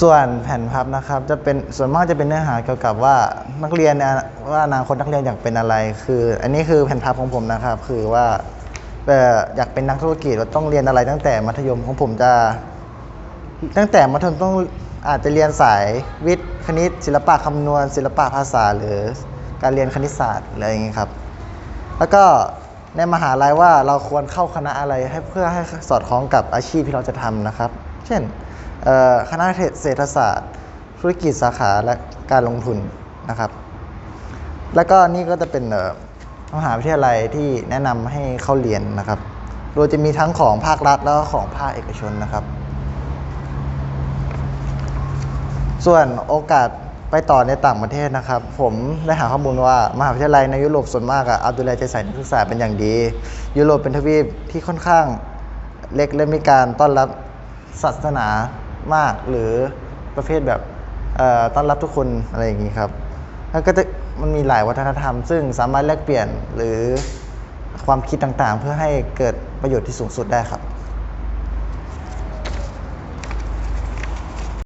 ส่วนแผ่นพับนะครับจะเป็นส่วนมากจะเป็นเนื้อหาเกี่ยวกับว่านักเรียนเนี่ยว่าอนาคตนักเรียนอยากเป็นอะไร คือ อันนี้คือแผ่นพับของผมนะครับ คือว่าเอ่ออยากเป็นนักธุรกิจเราต้องเรียนอะไรตั้งแต่มัธยมของผมจะ ตั้งแต่มัธยมต้องอาจจะเรียนสายวิทย์คณิต ศิลปะคำนวณ ศิลปะภาษาหรือการเรียนคณิตศาสตร์อะไรอย่างนี้ครับ แล้วก็ในมหาลัยว่าเราควรเข้าคณะอะไรให้เพื่อให้สอดคล้องกับอาชีพที่เราจะทำนะครับ เช่น คณะเศรษฐศาสตร์ ธุรกิจสาขาและการลงทุนนะครับ แล้วก็นี่ก็จะเป็นมหาวิทยาลัยที่แนะนำให้เข้าเรียนนะครับ โดยจะมีทั้งของภาครัฐแล้วก็ของภาคเอกชนนะครับ ส่วนโอกาสไปต่อในต่างประเทศนะครับ ผมได้หาข้อมูลว่ามหาวิทยาลัยในยุโรปส่วนมากอะเอาดูแลใจใส่นักศึกษาเป็นอย่างดี ยุโรปเป็นทวีปที่ค่อนข้างเล็กและมีการต้อนรับศาสนา มากหรือประเภทแบบต้อนรับทุกคนอะไรอย่างนี้ครับ แล้วก็จะมันมีหลายวัฒนธรรม ซึ่งสามารถแลกเปลี่ยนหรือความคิดต่างๆ เพื่อให้เกิดประโยชน์ที่สูงสุดได้ครับ